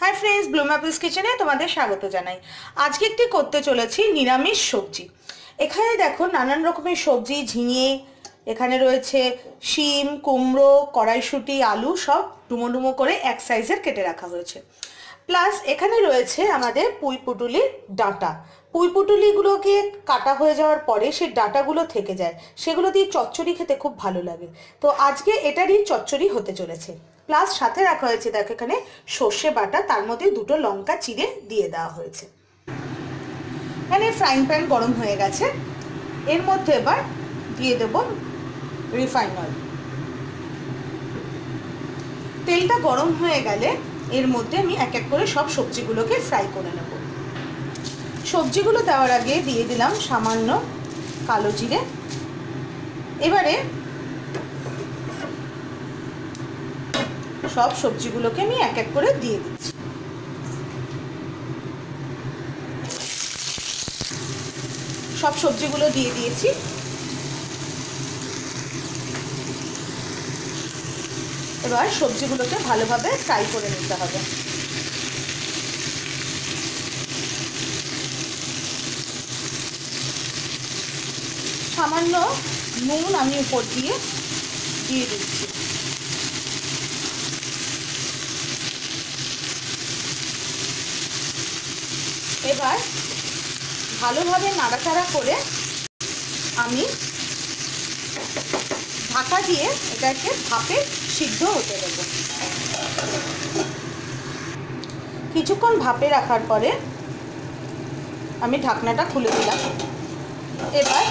Hi friends Bloom apples কিচেনে তোমাদের স্বাগত জানাই। আজকে একটি করতে চলেছি নিরামিষ সবজি। এখানে দেখো নানান রকমের সবজি, ঝিঙে, এখানে রয়েছে শিম, কুমড়ো, কড়াইশুটি, আলু সব ডুমো ডুমো করে এক সাইজের কেটে রাখা হয়েছে। প্লাস এখানে রয়েছে আমাদের পুঁই পুটুলির ডাঁটা। পুঁই পুটুলিগুলোকে কাটা হয়ে যাওয়ার পরে সেই ডাঁটাগুলো থেকে যায়। সেগুলো দিয়ে চচ্চড়ি খেতে খুব ভালো লাগে। তো আজকে এটারই চচ্চড়ি হতে চলেছে। প্লাস সাথে রাখা হয়েছে দেখো এখানে সর্ষে বাটা, তার মধ্যে দুটো লঙ্কা চিড়ে দিয়ে দেওয়া হয়েছে। এখানে ফ্রাইং প্যান গরম হয়ে গেছে। এর মধ্যে এবার দিয়ে দেব রিফাইন অয়েল তেলটা গরম হয়ে গেলে এর মধ্যে আমি এক এক করে সব সবজিগুলোকে ফ্রাই করে নেব। সবজিগুলো দেওয়ার আগে দিয়ে দিলাম সামান্য কালো জিরে। এবারে সব সবজিগুলোকে আমি এক এক করে দিয়ে দিচ্ছি। সব সবজিগুলো দিয়ে দিয়েছি। এবার সবজিগুলোকে ভালোভাবে ফ্রাই করে নিতে হবে। সামান্য নুন আমি উপর দিয়ে দিয়ে দিচ্ছি। এবার ভালোভাবে নাড়াচাড়া করে আমি ঢাকা দিয়ে এটাকে ভাপে সিদ্ধ হতে দেব। কিছুক্ষণ ভাপে রাখার পরে আমি ঢাকনাটা খুলে দিলাম। এবার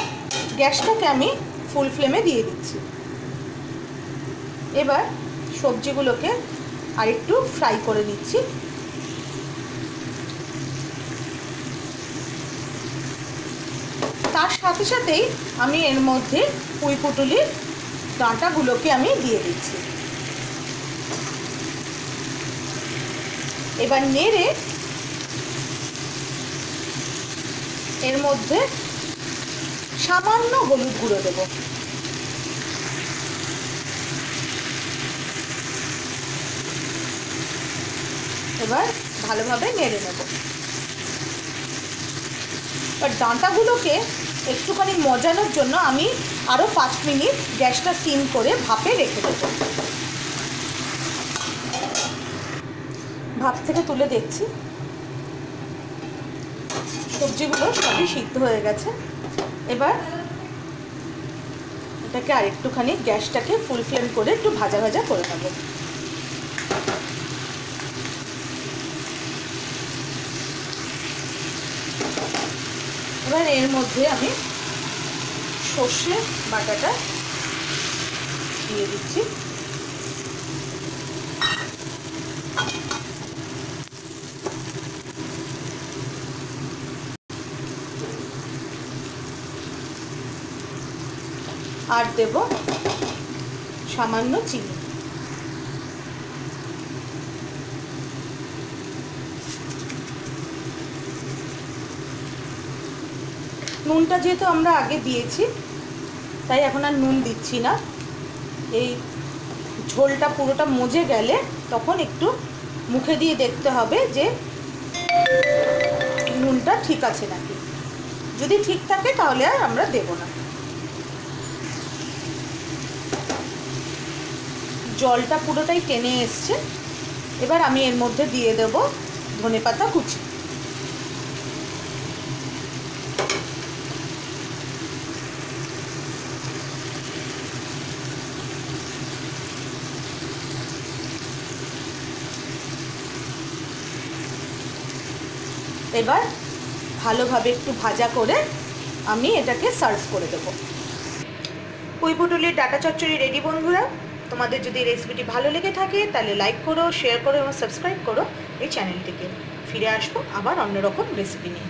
গ্যাসটাকে আমি ফুল ফ্লেমে দিয়ে দিচ্ছি। এবার সবজিগুলোকে আরেকটু ফ্রাই করে নিচ্ছি। তার সাথে সাথেই আমি এর মধ্যে পুঁই পুটুলির ডাঁটাগুলোকে আমি দিয়ে দিচ্ছি। এবার নেড়ে এর মধ্যে সামান্য হলুদ গুঁড়ো দেব। এবার ভালোভাবে নেড়ে নেব। এবার ডাঁটাগুলোকে একটুখানি মজানোর জন্য আমি আরও পাঁচ মিনিট গ্যাসটা সিম করে ভাপে রেখে দেব। ভাপ থেকে তুলে দেখছি। সবজিগুলো সবই সিদ্ধ হয়ে গেছে। এবার এটাকে আর একটুখানি গ্যাসটাকে ফুল ফ্লেম করে একটু ভাজা ভাজা করে নেব। এবার এর মধ্যে আমি সর্ষে বাটাটা দিয়ে দিচ্ছি। আর দেব সামান্য চিনি। নুনটা যেহেতু আমরা আগে দিয়েছি, তাই এখন আর নুন দিচ্ছি না। এই ঝোলটা পুরোটা মজে গেলে তখন একটু মুখে দিয়ে দেখতে হবে যে নুনটা ঠিক আছে নাকি। যদি ঠিক থাকে তাহলে আর আমরা দেব না। জলটা পুরোটাই টেনে এসছে। এবার আমি এর মধ্যে দিয়ে দেব ধনে পাতা কুচি। এবার ভালোভাবে একটু ভাজা করে আমি এটাকে সার্ভ করে দেবো। পুঁইপুটুলির ডাটা চচ্চড়ি রেডি বন্ধুরা তোমাদের যদি রেসিপিটি ভালো লেগে থাকে, তাহলে লাইক করো শেয়ার করো এবং সাবস্ক্রাইব করো এই চ্যানেলটিকে ফিরে আসব আবার অন্যরকম রেসিপি নিয়ে।